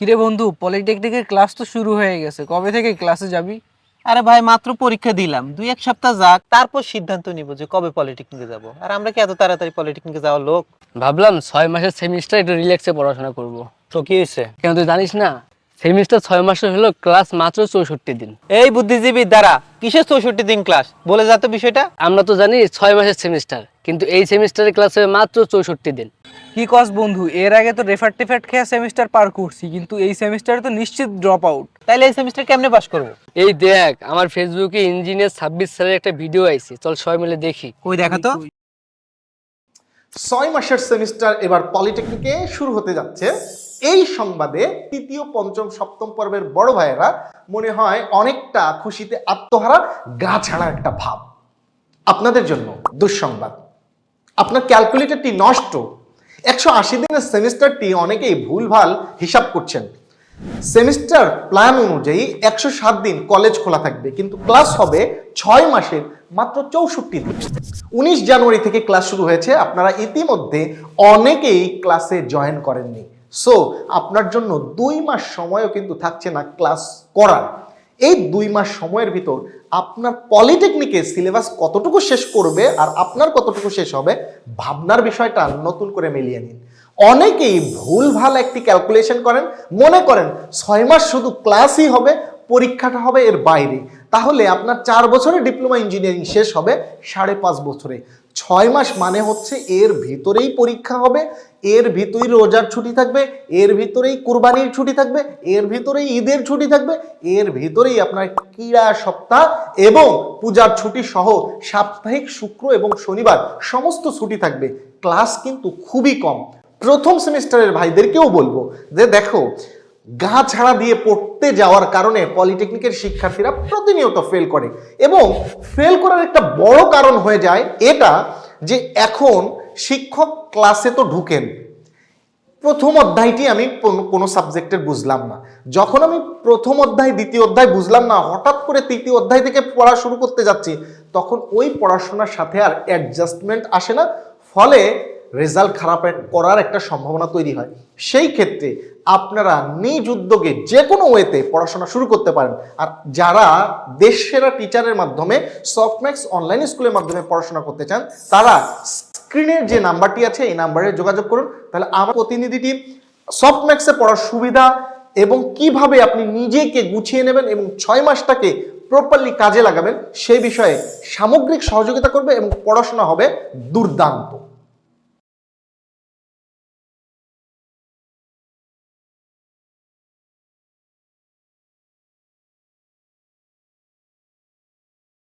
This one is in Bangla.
কিরে বন্ধু পলিটেকনিকের ক্লাস তো শুরু হয়ে গেছে কবে থেকে ক্লাসে যাবি? আরে ভাই মাত্র পরীক্ষা দিলাম। দুই এক সপ্তাহ যাক তারপর সিদ্ধান্ত নিব যে কবে পলিটেকনিকে যাব। আর আমরা কি এত তাড়াতাড়ি পলিটেকনিকে যাওয়ার লোক? ভাবলাম ছয় মাসের সেমিস্টার একটু রিল্যাক্সে পড়াশোনা করব। তো কি হয়েছে? কেন তুই জানিস না? সেমিস্টার ছয় মাসের হলো ক্লাস মাত্র চৌষট্টি দিন। এই বুদ্ধিজীবী দ্বারা কিসের চৌষট্টি দিন ক্লাস? বলে যা তো বিষয়টা। আমরা তো জানি ছয় মাসের সেমিস্টার কিন্তু এই সেমিস্টারের ক্লাস হবে মাত্র চৌষট্টি দিন। কি কস বন্ধু এর আগে তো রেফার টেফার খেয়ে সেমিস্টার পার করছি কিন্তু এই সেমিস্টারে তো নিশ্চিত ড্রপ আউট তাইলে এই সেমিস্টার কেমনে পাস করব? এই দেখ আমার ফেসবুকে ইঞ্জিনিয়ার ছাব্বিশ সালের একটা ভিডিও আইছে চল সবাই মিলে দেখি। কই দেখা তো? ছয় মাসের সেমিস্টার এবার পলিটেকনিকে শুরু হতে যাচ্ছে। এই সংবাদে তৃতীয়, পঞ্চম, সপ্তম পর্বের বড় ভাইয়েরা মনে হয় অনেকটা খুশিতে আত্মহারা, গা ছাড়া একটা ভাব। আপনাদের জন্য দুঃসংবাদ। আপনার ক্যালকুলেটরটি নষ্ট। একশো আশি দিনের সেমিস্টারটি অনেকেই ভুলভাল হিসাব করছেন। সেমিস্টার প্ল্যান অনুযায়ী একশো সাত দিন কলেজ খোলা থাকবে, কিন্তু ক্লাস হবে ছয় মাসের, মাত্র চৌষট্টি দিন। উনিশ জানুয়ারি থেকে ক্লাস শুরু হয়েছে। আপনারা ইতিমধ্যে অনেকেই ক্লাসে জয়েন করেননি। সো আপনার জন্য দুই মাস সময়ও কিন্তু থাকছে না ক্লাস করার। এই দুই মাস সময়ের ভিতর আপনার পলিটেকনিকে সিলেবাস কতটুকু শেষ করবে আর আপনার কতটুকু শেষ হবে, ভাবনার বিষয়টা নতুন করে মিলিয়ে নিন। অনেকেই ভুল ভালো একটি ক্যালকুলেশন করেন, মনে করেন ছয় মাস শুধু ক্লাসই হবে পরীক্ষাটা হবে এর বাইরে। তাহলে আপনার চার বছরে ডিপ্লোমা ইঞ্জিনিয়ারিং শেষ হবে সাড়ে পাঁচ বছরে। ছয় মাস মানে হচ্ছে এর ভিতরেই পরীক্ষা হবে, এর ভিতরেই রোজার ছুটি থাকবে, এর ভিতরেই কুরবানির ছুটি থাকবে, এর ভিতরেই ঈদের ছুটি থাকবে, এর ভিতরেই আপনার ক্রীড়া সপ্তাহ এবং পূজার ছুটি সহ সাপ্তাহিক শুক্র এবং শনিবার সমস্ত ছুটি থাকবে। ক্লাস কিন্তু খুবই কম। প্রথম সেমিস্টারের ভাইদেরকেও বলব যে দেখো গা ছাড়া দিয়ে পড়তে যাওয়ার কারণে পলিটেকনিকের শিক্ষার্থীরা প্রতিনিয়ত ফেল করে। এবং ফেল করার একটা বড় কারণ হয়ে যায় এটা যে এখন শিক্ষক ক্লাসে তো ঢুকেন। প্রথম অধ্যায়টি আমি কোনো- সাবজেক্টের বুঝলাম না। যখন আমি প্রথম অধ্যায়, দ্বিতীয় অধ্যায় বুঝলাম না, হঠাৎ করে তৃতীয় অধ্যায় থেকে পড়া শুরু করতে যাচ্ছি, তখন ওই পড়াশোনার সাথে আর অ্যাডজাস্টমেন্ট আসে না। ফলে রেজাল্ট খারাপ করার একটা সম্ভাবনা তৈরি হয়। সেই ক্ষেত্রে আপনারা নিজ উদ্যোগে যে কোনো ওয়েতে পড়াশোনা শুরু করতে পারেন। আর যারা দেশ সেরা টিচারের মাধ্যমে সফটম্যাক্স অনলাইন স্কুলের মাধ্যমে পড়াশোনা করতে চান, তারা স্ক্রিনের যে নাম্বারটি আছে, এই নাম্বারে যোগাযোগ করুন। তাহলে আমার প্রতিনিধিটি সফটম্যাক্সে পড়ার সুবিধা এবং কীভাবে আপনি নিজেকে গুছিয়ে নেবেন এবং ছয় মাসটাকে প্রপারলি কাজে লাগাবেন সেই বিষয়ে সামগ্রিক সহযোগিতা করবে এবং পড়াশোনা হবে দুর্দান্ত।